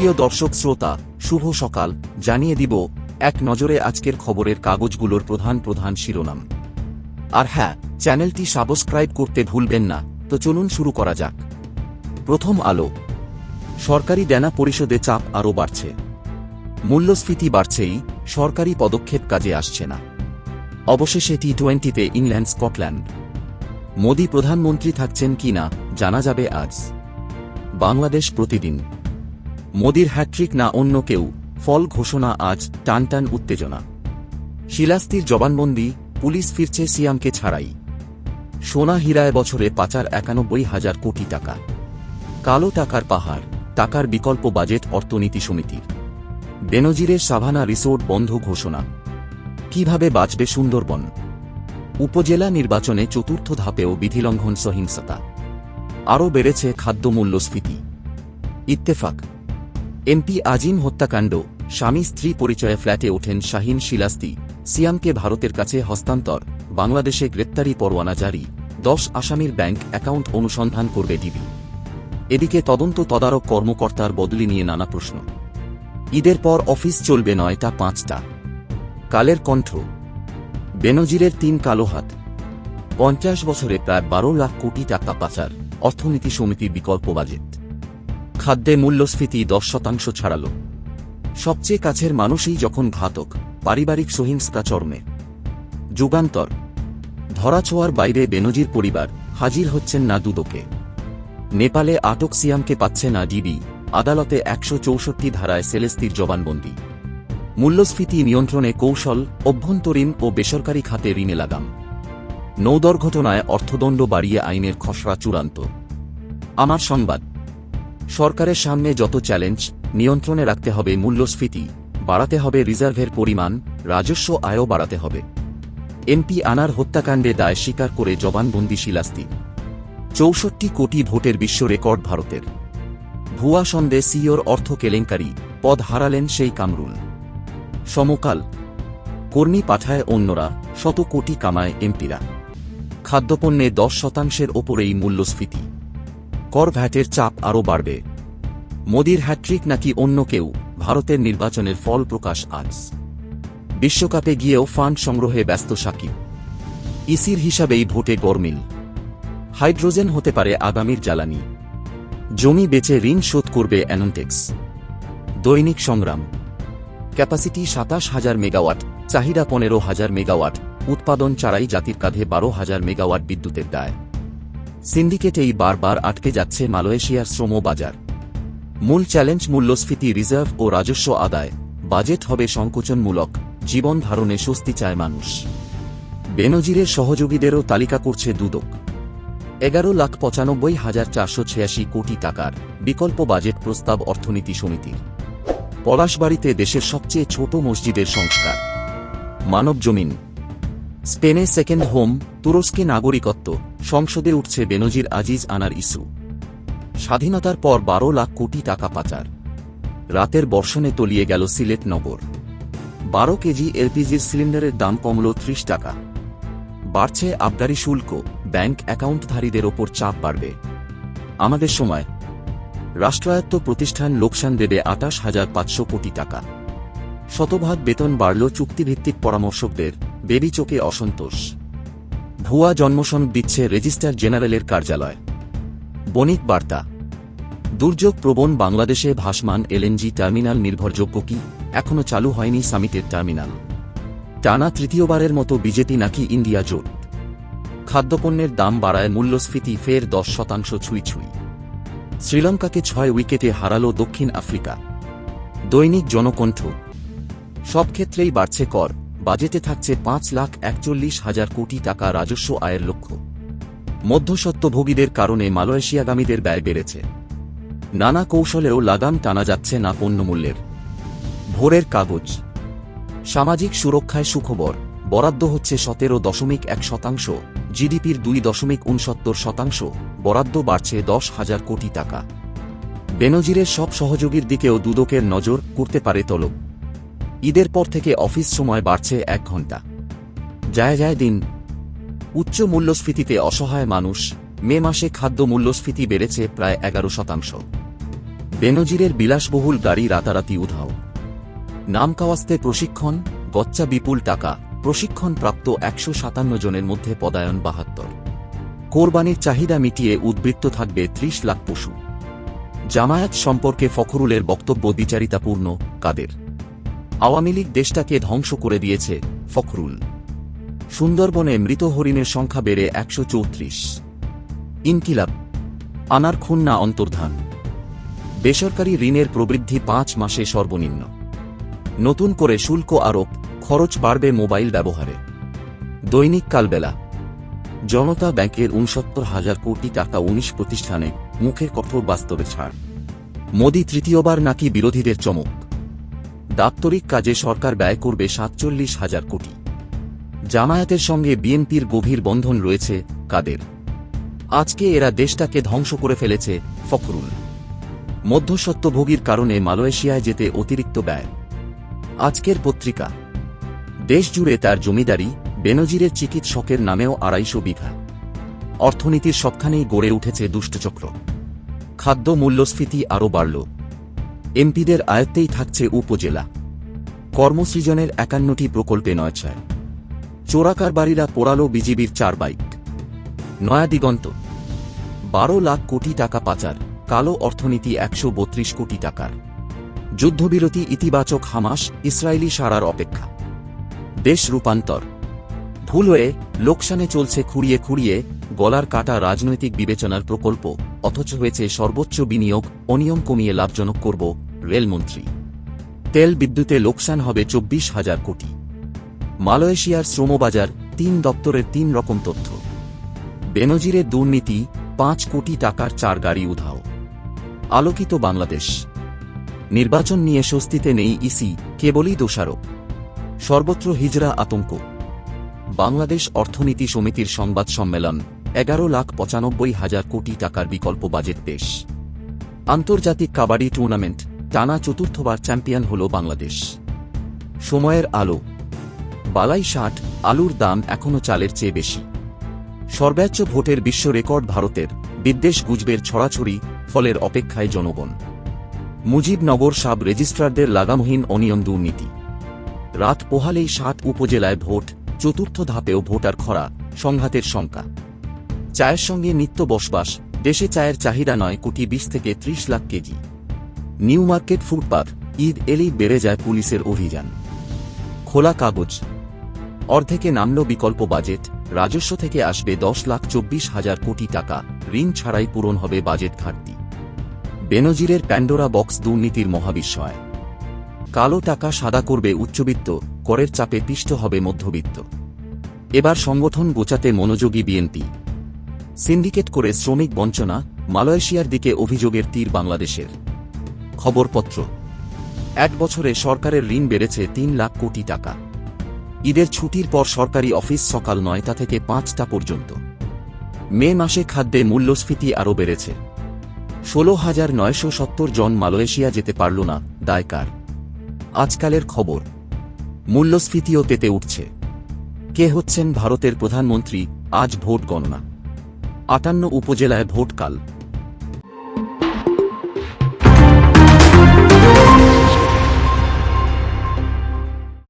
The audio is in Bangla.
সুপ্রিয় দর্শক শ্রোতা, শুভ সকাল, জানিয়ে দিব, এক নজরে আজকের খবরের কাগজগুলোর প্রধান প্রধান শিরোনাম। আর হ্যাঁ চ্যানেলটি সাবস্ক্রাইব করতে ভুলবেন না, তো চলুন শুরু করা যাক। প্রথম আলো। সরকারি দেনা পরিশোধে চাপ আরও বাড়ছে। মূল্যস্ফীতি বাড়ছেই, সরকারি পদক্ষেপ কাজে আসছে না। অবশেষে টি টোয়েন্টিতে ইংল্যান্ড, স্কটল্যান্ড। মোদী প্রধানমন্ত্রী থাকছেন কিনা জানা যাবে আজ। বাংলাদেশ প্রতিদিন। মোদির হ্যাট্রিক না অন্য কেউ, ফল ঘোষণা আজ টানটান উত্তেজনা। শিলাস্তির জবানবন্দি, পুলিশ ফিরছে সিয়ামকে ছাড়াই। সোনা হীরায় বছরে পাচার একানব্বই হাজার কোটি টাকা। কালো টাকার পাহাড়, টাকার বিকল্প বাজেট অর্থনীতি সমিতির। বেনজিরের সাভানা রিসোর্ট বন্ধ ঘোষণা। কীভাবে বাঁচবে সুন্দরবন? উপজেলা নির্বাচনে চতুর্থ ধাপেও বিধিলঙ্ঘন সহিংসতা। আরও বেড়েছে খাদ্য মূল্যস্ফীতি ইত্তেফাক এমপি আজিম হত্যাকাণ্ড, স্বামী স্ত্রী পরিচয়ে ফ্ল্যাটে ওঠেন শাহিন শিলাস্তি, সিয়ামকে ভারতের কাছে হস্তান্তর, বাংলাদেশে গ্রেপ্তারি পরোয়ানা জারি, দশ আসামির ব্যাংক অ্যাকাউন্ট অনুসন্ধান করবে ডিবি। এদিকে তদন্ত তদারক কর্মকর্তার বদলি নিয়ে নানা প্রশ্ন। ঈদের পর অফিস চলবে নয়টা পাঁচটা। কালের কণ্ঠ। বেনজিরের তিন কালো হাত। পঞ্চাশ বছরে প্রায় বারো লাখ কোটি টাকা পাচার, অর্থনীতি সমিতির বিকল্প বাজেট। খাদ্যে মূল্যস্ফীতি দশ শতাংশ ছাড়াল। সবচেয়ে কাছের মানুষই যখন ঘাতক, পারিবারিক সহিংসতা চর্মে। যুগান্তর। ধরাছোঁয়ার বাইরে বেনজির পরিবার হাজির হচ্ছেন না দুদকে নেপালে আটক সিয়ামকে পাচ্ছে না ডিবি, আদালতে একশো চৌষট্টি ধারায় সেলেস্তির জবানবন্দি। মূল্যস্ফীতি নিয়ন্ত্রণে কৌশল, অভ্যন্তরীণ ও বেসরকারি খাতে ঋণে লাগাম। নৌদর্ঘটনায় অর্থদণ্ড বাড়িয়ে আইনের খসড়া চূড়ান্ত। আমার সংবাদ। সরকারের সামনে যত চ্যালেঞ্জ, নিয়ন্ত্রণে রাখতে হবে মূল্যস্ফীতি, বাড়াতে হবে রিজার্ভের পরিমাণ, রাজস্ব আয়ও বাড়াতে হবে। এমপি আনার হত্যাকাণ্ডে দায় স্বীকার করে জবানবন্দি শিলাস্তি। চৌষট্টি কোটি ভোটের বিশ্ব রেকর্ড ভারতের। ভুয়া সন্দেহ সিওর অর্থ কেলেঙ্কারি, পদ হারালেন সেই কামরুল। সমকাল। কর্মী পাঠায় অন্যরা, শত কোটি কামায় এমপিরা। খাদ্যপণ্যে দশ শতাংশের ওপরেই মূল্যস্ফীতি। কর ভ্যাটের চাপ আরও বাড়বে। মোদির হ্যাট্রিক নাকি অন্য কেউ, ভারতের নির্বাচনের ফল প্রকাশ আজ। বিশ্বকাপে গিয়েও ফান্ড সংগ্রহে ব্যস্ত সাকিব। ইসির হিসাবেই ভোটে গরমিল। হাইড্রোজেন হতে পারে আগামীর জ্বালানি। জমি বেচে ঋণ শোধ করবে অ্যানন্টেক্স। দৈনিক সংগ্রাম। ক্যাপাসিটি সাতাশ হাজার মেগাওয়াট, চাহিদা পনেরো হাজার মেগাওয়াট, উৎপাদন চারাই জাতির কাঁধে বারো হাজার মেগাওয়াট বিদ্যুতের দায়। সিন্ডিকেটেই বারবার আটকে যাচ্ছে মালয়েশিয়ার শ্রম বাজার। মূল চ্যালেঞ্জ মূল্যস্ফীতি রিজার্ভ ও রাজস্ব আদায়। বাজেট হবে সংকোচনমূলক, জীবন ধারণে স্বস্তি চায় মানুষ। বেনজিরের সহযোগীদেরও তালিকা করছে দুদক। এগারো লাখ পঁচানব্বই হাজার চারশো ছিয়াশি কোটি টাকার বিকল্প বাজেট প্রস্তাব অর্থনীতি সমিতির। পলাশবাড়িতে দেশের সবচেয়ে ছোট মসজিদের সংস্কার। মানব জমিন স্পেনে সেকেন্ড হোম তুরস্কে নাগরিকত্ব, সংসদে উঠছে বেনজির আজিজ আনার ইস্যু। স্বাধীনতার পর বারো লাখ কোটি টাকা পাচার। রাতের বর্ষণে তলিয়ে গেল সিলেট নগর। বারো কেজি এলপিজির সিলিন্ডারের দাম কমল ত্রিশ টাকা। বাড়ছে আবদারি শুল্ক, ব্যাংক অ্যাকাউন্টধারীদের ওপর চাপ বাড়বে। আমাদের সময়। রাষ্ট্রায়ত্ত প্রতিষ্ঠান লোকসান দেবে আটাশ হাজার পাঁচশো কোটি টাকা। শতভাগ বেতন বাড়ল চুক্তিভিত্তিক পরামর্শকদের বেবি চোখে অসন্তোষ। ভুয়া জন্মসন দিচ্ছে রেজিস্ট্রার জেনারেলের কার্যালয়। বণিক বার্তা। দুর্যোগ প্রবণ বাংলাদেশে ভাসমান এলএনজি টার্মিনাল নির্ভরযোগ্য কি? এখনও চালু হয়নি সামিটের টার্মিনাল। টানা তৃতীয়বারের মতো বিজেপি নাকি ইন্ডিয়া জোট। খাদ্যপণ্যের দাম বাড়ায় মূল্যস্ফীতি ফের দশ শতাংশ ছুঁই ছুঁই। শ্রীলঙ্কাকে ছয় উইকেটে হারাল দক্ষিণ আফ্রিকা। দৈনিক জনকণ্ঠ। সব ক্ষেত্রেই বাড়ছে কর। বাজেটে থাকছে পাঁচ লাখ একচল্লিশ হাজার কোটি টাকা রাজস্ব আয়ের লক্ষ্য। মধ্যস্বত্বভোগীদের কারণে মালয়েশিয়াগামীদের ব্যয় বেড়েছে। নানা কৌশলেও লাগাম টানা যাচ্ছে না পণ্যমূল্যের। ভোরের কাগজ। সামাজিক সুরক্ষায় সুখবর, বরাদ্দ হচ্ছে সতেরো দশমিক এক শতাংশ, জিডিপির দুই দশমিক উনসত্তর শতাংশ, বরাদ্দ বাড়ছে দশ হাজার কোটি টাকা। বেনজিরের সব সহযোগীর দিকেও দুদকের নজর, করতে পারে তলব। ঈদের পর থেকে অফিস সময় বাড়ছে এক ঘণ্টা। যায় যায় দিন। উচ্চ মূল্যস্ফীতিতে অসহায় মানুষ, মে মাসে খাদ্য মূল্যস্ফীতি বেড়েছে প্রায় এগারো শতাংশ। বেনজিরের বিলাসবহুল গাড়ি রাতারাতি উধাও। নামকাওয়াস্তে প্রশিক্ষণ, গচ্চা বিপুল টাকা, প্রশিক্ষণপ্রাপ্ত একশো সাতান্ন জনের মধ্যে পদায়ন বাহাত্তর। কোরবানির চাহিদা মিটিয়ে উদ্বৃত্ত থাকবে ত্রিশ লাখ পশু। জামায়াত সম্পর্কে ফখরুলের বক্তব্য বিচারিতাপূর্ণ কাদের? আওয়ামী লীগ দেশটাকে ধ্বংস করে দিয়েছে, ফখরুল। সুন্দরবনে মৃত হরিণের সংখ্যা বেড়ে একশো চৌত্রিশ। ইনকিলাব। আনার খুন্না অন্তর্ধান। বেসরকারি ঋণের প্রবৃদ্ধি পাঁচ মাসে সর্বনিম্ন। নতুন করে শুল্ক আরোপ, খরচ বাড়বে মোবাইল ব্যবহারে। দৈনিক কালবেলা। জনতা ব্যাংকের উনসত্তর হাজার কোটি টাকা উনিশ প্রতিষ্ঠানে মুখের কঠোর বাস্তবে ছাড়। মোদি তৃতীয়বার নাকি বিরোধীদের চমক। দাপ্তরিক কাজে সরকার ব্যয় করবে সাতচল্লিশ হাজার কোটি। জামায়াতের সঙ্গে বিএনপির গভীর বন্ধন রয়েছে কাদের। আজকে এরা দেশটাকে ধ্বংস করে ফেলেছে ফখরুল। মধ্যস্বত্বভোগীর কারণে মালয়েশিয়ায় যেতে অতিরিক্ত ব্যয়। আজকের পত্রিকা। দেশজুড়ে তার জমিদারি, বেনজিরের চিকিৎসকের নামেও আড়াইশো বিঘা। অর্থনীতির সবখানেই গড়ে উঠেছে দুষ্টচক্র। খাদ্য মূল্যস্ফীতি আরও বাড়ল। এমপিদের আয়ত্তেই থাকছে উপজেলা। কর্মসৃজনের একান্নটি প্রকল্পে নয় ছয়। চোরাকারবারীরা পোড়াল বিজিবির চার বাইক। নয়া দিগন্ত বারো লাখ কোটি টাকা পাচার, কালো অর্থনীতি একশো বত্রিশ কোটি টাকার। যুদ্ধবিরতি ইতিবাচক হামাস, ইসরায়েলি সারার অপেক্ষা। দেশ রূপান্তর। ভুল হয়ে লোকসানে চলছে খুঁড়িয়ে খুঁড়িয়ে গলার কাটা রাজনৈতিক বিবেচনার প্রকল্প, অথচ হয়েছে সর্বোচ্চ বিনিয়োগ অনিয়ম কমিয়ে লাভজনক করব রেলমন্ত্রী। তেল বিদ্যুতে লোকসান হবে চব্বিশ হাজার কোটি। মালয়েশিয়ার শ্রমবাজার তিন দপ্তরের তিন রকম তথ্য। বেনজিরের দুর্নীতি, পাঁচ কোটি টাকার চার গাড়ি উধাও। আলোকিত বাংলাদেশ। নির্বাচন নিয়ে স্বস্তিতে নেই ইসি, কেবলই দোষারোপ। সর্বত্র হিজরা আতঙ্ক। বাংলাদেশ অর্থনীতি সমিতির সংবাদ সম্মেলন, এগারো লাখ পঁচানব্বই হাজার কোটি টাকার বিকল্প বাজেট দেশ। আন্তর্জাতিক কাবাডি টুর্নামেন্ট, টানা চতুর্থবার চ্যাম্পিয়ন হল বাংলাদেশ। সময়ের আলো। বালাই ষাট, আলুর দাম এখনও চালের চেয়ে বেশি। সর্বোচ্চ ভোটের বিশ্ব রেকর্ড ভারতের, বিদ্বেষ গুজবের ছড়াছড়ি, ফলের অপেক্ষায় জনগণ। মুজিবনগর সাব রেজিস্ট্রারদের লাগামহীন অনিয়ম দুর্নীতি। রাত পোহালেই ষাট উপজেলায় ভোট চতুর্থ ধাপেও ভোটার খরা, সংঘাতের শঙ্কা। চায়ের সঙ্গে নিত্য বসবাস, দেশে চায়ের চাহিদা নয় কোটি বিশ থেকে ত্রিশ lakh KG. New market footpath Eid এলেই বেড়ে যায় পুলিশের অভিযান। খোলা কাগজ। অর্ধেকে নামল বিকল্প বাজেট, রাজস্ব থেকে আসবে দশ লাখ চব্বিশ হাজার কোটি টাকা, ঋণ ছাড়াই পূরণ হবে বাজেট ঘাটতি। বেনজিরের প্যান্ডোরা বক্স দুর্নীতির মহাবিস্ময়। কালো টাকা সাদা করবে উচ্চবিত্ত, করের চাপে পিষ্ট হবে মধ্যবিত্ত। এবার সংগঠন গোচাতে মনোযোগী বিএনপি। সিন্ডিকেট করে শ্রমিক বঞ্চনা, মালয়েশিয়ার দিকে অভিযোগের তীর বাংলাদেশের। খবরপত্র। এক বছরে সরকারের ঋণ বেড়েছে তিন লাখ কোটি টাকা। ঈদের ছুটির পর সরকারি অফিস সকাল নয়টা থেকে পাঁচটা পর্যন্ত। মে মাসে খাদ্যে মূল্যস্ফীতি আরও বেড়েছে। ষোলো হাজার নয়শো সত্তর জন মালয়েশিয়া যেতে পারল না দায়কার আজকালের খবর। মূল্যস্ফীতিও পেতে উঠছে। কে হচ্ছেন ভারতের প্রধানমন্ত্রী? আজ ভোট গণনা। আটান্ন উপজেলায় ভোটকাল।